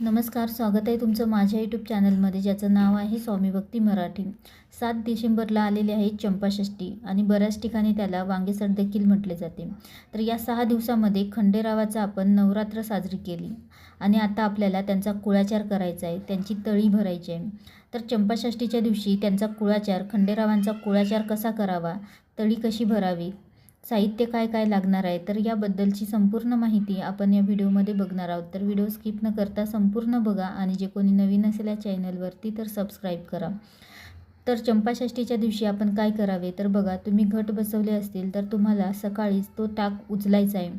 नमस्कार स्वागत आहे तुमचं माझ्या यूट्यूब चॅनलमध्ये ज्याचं नाव आहे स्वामी भक्ती मराठी. सात डिसेंबरला आलेली आहे चंपाषष्ठी आणि बऱ्याच ठिकाणी त्याला वांगेसर देखील म्हटले जाते. तर या सहा दिवसामध्ये खंडेरावाचा आपण नवरात्र साजरी केली आणि आता आपल्याला त्यांचा कुळाचार करायचा आहे त्यांची तळी भरायची आहे. तर चंपाषष्ठीच्या दिवशी त्यांचा कुळाचार खंडेरावांचा कुळाचार कसा करावा तळी कशी भरावी साहित्य काय काय लागणार आहे तर याबद्दलची संपूर्ण माहिती आपण या व्हिडिओमध्ये बघणार आहोत. तर व्हिडिओ स्किप न करता संपूर्ण बघा आणि जे कोणी नवीन असेल या चॅनलवरती तर सबस्क्राईब करा. तर चंपाषष्ठीच्या दिवशी आपण काय करावे तर बघा तुम्ही घट बसवले असतील तर तुम्हाला सकाळीच तो टाक उचलायचा आहे.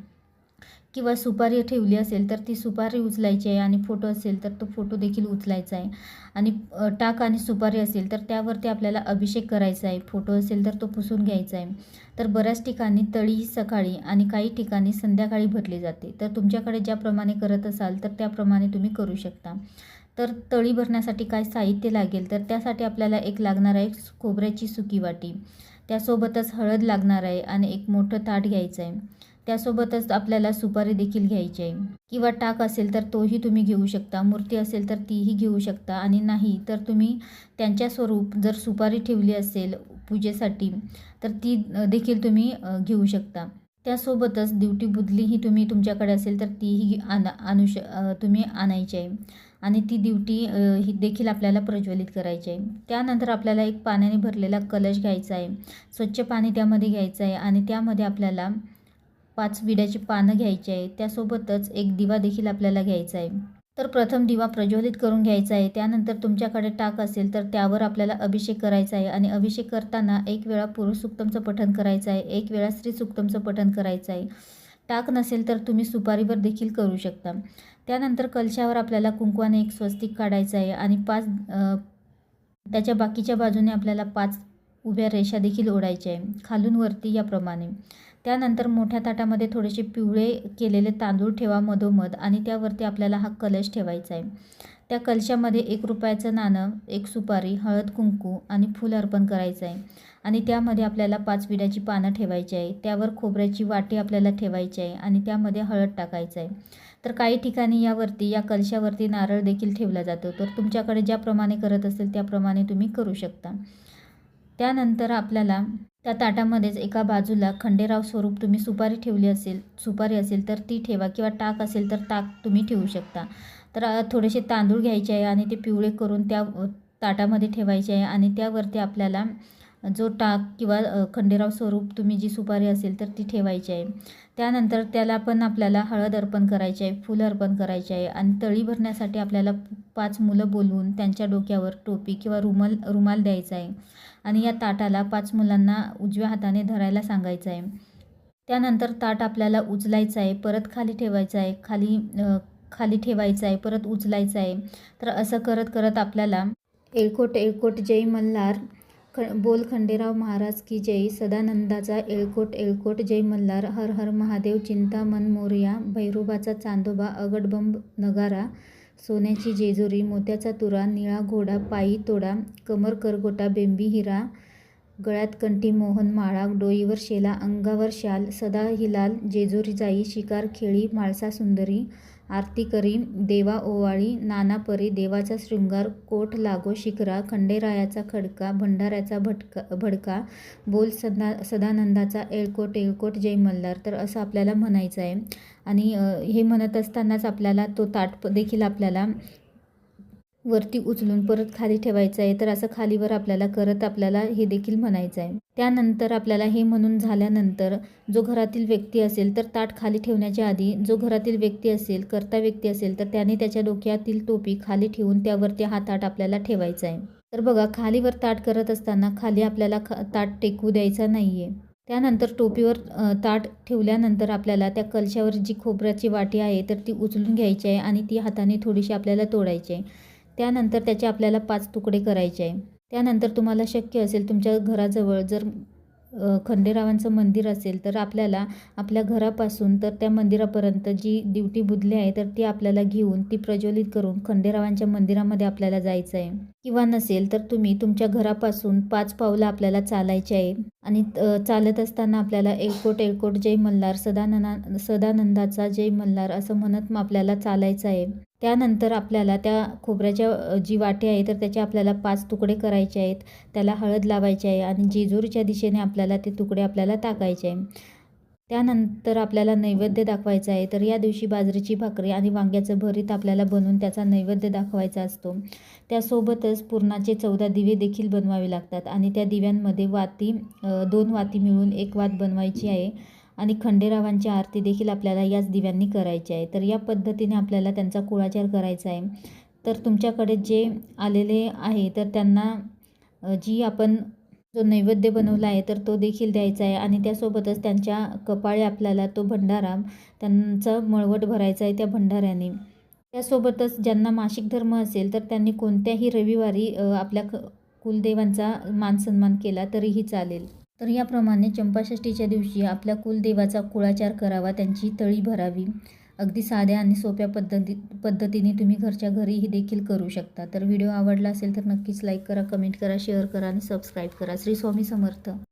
किंवा सुपारी ठेवली असेल तर ती सुपारी उचलायची आहे आणि फोटो असेल तर तो फोटो देखील उचलायचा आहे. आणि टाक आणि सुपारी असेल तर त्यावरती आपल्याला अभिषेक करायचा आहे. फोटो असेल तर तो पुसून घ्यायचा आहे. तर बऱ्याच ठिकाणी तळी सकाळी आणि काही ठिकाणी संध्याकाळी भरली जाते. तर तुमच्याकडे ज्याप्रमाणे करत असाल तर त्याप्रमाणे तुम्ही करू शकता. तर तळी भरण्यासाठी काय साहित्य लागेल? तर त्यासाठी आपल्याला एक लागणार आहे खोबऱ्याची सुकी वाटी. त्यासोबतच हळद लागणार आहे आणि एक मोठं ताट घ्यायचं आहे. त्यासोबतच आपल्याला सुपारी देखील घ्यायची आहे. किंवा टाक असेल तर तोही तुम्ही घेऊ शकता. मूर्ती असेल तर तीही घेऊ शकता. आणि नाही तर तुम्ही त्यांच्या स्वरूप जर सुपारी ठेवली असेल पूजेसाठी तर ती देखील तुम्ही घेऊ शकता. त्यासोबतच दिवटी बुदली ही तुम्ही तुमच्याकडे असेल तर तीही आणा आणू श तुम्ही आणायची आहे. आणि ती दिवटी ही देखील आपल्याला प्रज्वलित करायची आहे. त्यानंतर आपल्याला एक पाण्याने भरलेला कलश घ्यायचा आहे. स्वच्छ पाणी त्यामध्ये घ्यायचं आहे. आणि त्यामध्ये आपल्याला पाच विड्याची पानं घ्यायची आहे. त्यासोबतच एक दिवा देखील आपल्याला घ्यायचा आहे. तर प्रथम दिवा प्रज्वलित करून घ्यायचा आहे. त्यानंतर तुमच्याकडे टाक असेल तर त्यावर आपल्याला अभिषेक करायचा आहे आणि अभिषेक करताना एक वेळा पुरुष सुक्तमचं पठण करायचं आहे. एक वेळा स्त्री सुक्तमचं पठण करायचं आहे. टाक नसेल तर तुम्ही सुपारीवर देखील करू शकता. त्यानंतर कलशावर आपल्याला कुंकवाने एक स्वस्तिक काढायचं आहे आणि पाच त्याच्या बाकीच्या बाजूने आपल्याला पाच उभ्या रेषा देखील ओढायच्या आहे. खालून वरती याप्रमाणे. त्यानंतर मोठ्या ताटामध्ये थोडेसे पिवळे केलेले तांदूळ ठेवा मधोमध आणि त्यावरती आपल्याला हा कलश ठेवायचा आहे. त्या कलशामध्ये एक रुपयाचं नाणं एक सुपारी हळद कुंकू आणि फूल अर्पण करायचं आहे. आणि त्यामध्ये आपल्याला पाच विड्याची पानं ठेवायची आहे. त्यावर खोबऱ्याची वाटी आपल्याला ठेवायची आहे आणि त्यामध्ये हळद टाकायचं आहे. तर काही ठिकाणी यावरती या कलशावरती नारळ देखील ठेवला जातो. तर तुमच्याकडे ज्याप्रमाणे करत असेल त्याप्रमाणे तुम्ही करू शकता. त्यानंतर आपल्याला त्या ताटामध्येच एका बाजूला खंडेराव स्वरूप तुम्ही सुपारी ठेवली असेल सुपारी असेल तर ती ठेवा किंवा टाक असेल तर ताक तुम्ही ठेवू शकता. तर थोडेसे तांदूळ घ्यायचे आहे आणि ते पिवळे करून त्या ताटामध्ये ठेवायचे आहे आणि त्यावरती आपल्याला जो टाक किंवा खंडेराव स्वरूप तुम्ही जी सुपारी असेल तर ती ठेवायची आहे. त्यानंतर त्याला पण आपल्याला हळद अर्पण करायची आहे फुलं अर्पण करायचे आहे आणि तळी भरण्यासाठी आपल्याला पाच मुलं बोलवून त्यांच्या डोक्यावर टोपी किंवा रुमाल रुमाल द्यायचा आहे. आणि या ताटाला पाच मुलांना उजव्या हाताने धरायला सांगायचं आहे. त्यानंतर ताट आपल्याला उचलायचं आहे परत खाली ठेवायचं आहे खाली खाली ठेवायचं आहे परत उचलायचं आहे. तर असं करत करत आपल्याला एळकोट एळकोट जय मल्हार ख बोल खंडेराव महाराज की जय. सदानंदाचा एळकोट एळकोट जय मल्हार हर हर महादेव चिंतामन मोरया भैरोबाचा चांदोबा अगडबंब नगारा सोन्याची जेजुरी मोत्याचा तुरा निळा घोडा पायी तोडा कमर करगोटा बेंबी हिरा गळ्यात कंठी मोहन माळा डोईवर शेला अंगावर शाल सदा हिलाल जेजुरी जाई शिकार खेळी माळसा सुंदरी आरती करी देवा ओवाळी. नाना परी देवाचा शृंगार कोट लागो शिखरा खंडेरायाचा खडका भंडाऱ्याचा भटका भडका बोल सदा सदानंदाचा एळकोट एळकोट जय मल्हार. तर असं आपल्याला म्हणायचं आहे. आणि हे म्हणत असतानाच आपल्याला तो ताट देखील आपल्याला वरती उचलून परत खाली ठेवायचं आहे तर असं खालीवर आपल्याला करत आपल्याला हे देखील म्हणायचं आहे. त्यानंतर आपल्याला हे म्हणून झाल्यानंतर जो घरातील व्यक्ती असेल तर ताट खाली ठेवण्याच्या आधी जो घरातील व्यक्ती असेल करता व्यक्ती असेल तर त्याने त्याच्या डोक्यातील टोपी खाली ठेवून त्यावरती हा ताट आपल्याला ठेवायचा आहे. तर बघा खालीवर ताट करत असताना खाली आपल्याला ख ताट टेकवू द्यायचा नाही आहे त्यानंतर टोपीवर ताट ठेवल्यानंतर आपल्याला त्या कलशावर जी खोबऱ्याची वाटी आहे तर ती उचलून घ्यायची आहे आणि ती हाताने थोडीशी आपल्याला तोडायची आहे. त्यानंतर त्याचे आपल्याला पाच तुकडे करायचे आहे. त्यानंतर तुम्हाला शक्य असेल तुमच्या घराजवळ जर खंडेरावांचं मंदिर असेल तर आपल्याला आपल्या घरापासून तर त्या मंदिरापर्यंत जी दिवटी बुधली आहे तर ती आपल्याला घेऊन ती प्रज्वलित करून खंडेरावांच्या मंदिरामध्ये आपल्याला जायचं आहे. किंवा नसेल तर तुम्ही तुमच्या घरापासून पाच पावलं आपल्याला चालायचे आहे. आणि चालत असताना आपल्याला एळकोट एळकोट जय मल्हार सदानना सदानंदाचा जय मल्हार असं म्हणत मग आपल्याला चालायचं आहे. त्यानंतर आपल्याला त्या खोबऱ्याच्या जी वाटी आहे तर त्याचे आपल्याला पाच तुकडे करायचे आहेत. त्याला हळद लावायची आहे आणि जेजूरच्या दिशेने आपल्याला ते तुकडे आपल्याला टाकायचे आहे. त्यानंतर आपल्याला नैवेद्य दाखवायचा आहे. तर या दिवशी बाजरीची भाकरी आणि वांग्याचं भरीत आपल्याला बनवून त्याचा नैवेद्य दाखवायचा असतो. त्यासोबतच पुरणाचे चौदा दिवे देखील बनवावे लागतात आणि त्या दिव्यांमध्ये वाती दोन वाती मिळून एक वात बनवायची आहे. आणि खंडेरावांची आरती देखील आपल्याला याच दिव्यांनी करायची आहे. तर या पद्धतीने आपल्याला त्यांचा कुळाचार करायचा आहे. तर तुमच्याकडे जे आलेले आहे तर त्यांना जी आपण जो नैवेद्य बनवला आहे तर तो देखील द्यायचा आहे. आणि त्यासोबतच त्यांच्या कपाळे आपल्याला तो भंडारा त्यांचा मळवट भरायचा आहे त्या भंडाऱ्याने. त्यासोबतच ज्यांना मासिक धर्म असेल तर त्यांनी कोणत्याही रविवारी आपल्या क कुलदेवांचा मानसन्मान केला तरीही चालेल. तर याप्रमाणे चंपाषष्ठीच्या दिवशी आपल्या कुलदेवाचा कुळाचार करावा त्यांची तळी भरावी. अगदी साध्या आणि सोप्या पद्धती पद्धतीने तुम्ही घरच्या घरीही देखील करू शकता. तर व्हिडिओ आवडला असेल तर नक्कीच लाईक करा कमेंट करा शेअर करा आणि सबस्क्राईब करा. श्री स्वामी समर्थ.